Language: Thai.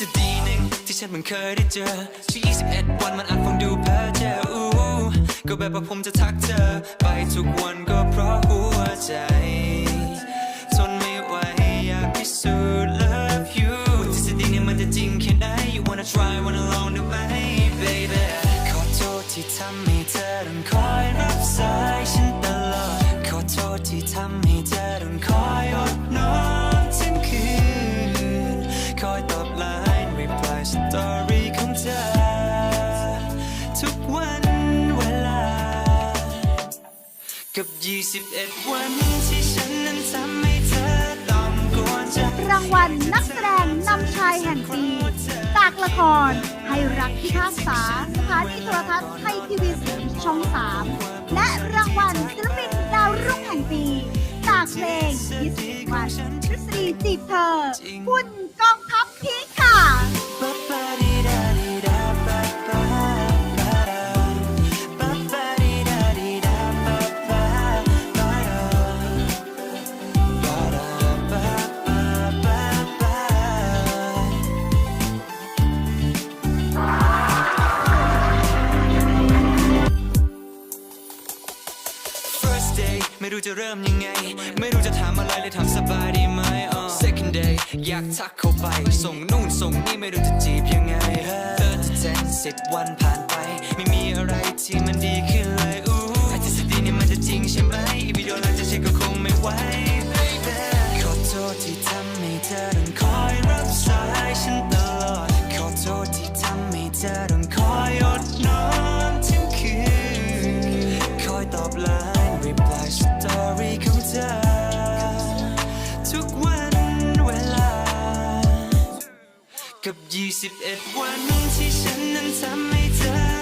ษฎีหนึ่งที่ฉันเพิ่งเคยได้เจอที่21 วันมันอาจฟังดูเพ้อเจ้ออู้ก็แบบว่าผมจะทักเธอ ไปทุกวันก็เพราะหัวใจทนไม่ไหวอยากพิสูจน์ love you ว่าทฤษฎีนี้มันจะจริงแค่ไหน you wanna try wanna long ดูไหม baby ขอโทษที่ทำให้เธอต้องคอยรับสายฉันตลอด ขอโทษที่ทำให้เธอต้องคอยอดนอน กับ 21 วันที่ฉันนั้นทำให้เธอต้องกวนใจรางวัลนักแสดงนำชายแห่งปีจากละครให้รักพิพากษาสถานีโทรทัศน์ไทยทีวีสีช่อง 3 และรางวัลศิลปินดาวรุ่งแห่งปี จากเพลง20วันทฤษฎีจีบเธอคุณกอง ไม่รู้จะเริ่มยังไง ไม่รู้จะถามอะไรเลยถามสบายดีไหม uh. Second day อยากทักเข้าไป ส่งนู่นส่งนี่ไม่รู้จะจีบยังไง Third to ten สิบวันผ่านไป ไม่มีอะไรที่มันดีขึ้นเลยอู้ทฤษฎีนี่มันจะจริงใช่ไหมอีวิดีโอหลังจะเช็คก็คงไม่ไหว baby ขอโทษที่ทำให้เธอต้องคอยรับสายฉันตลอดขอโทษที่ทำให้เธอต้องคอยอดนอนทั้งคืนคอยตอบไลน์ กับ 21 วันที่ฉันนั้นทำให้เธอ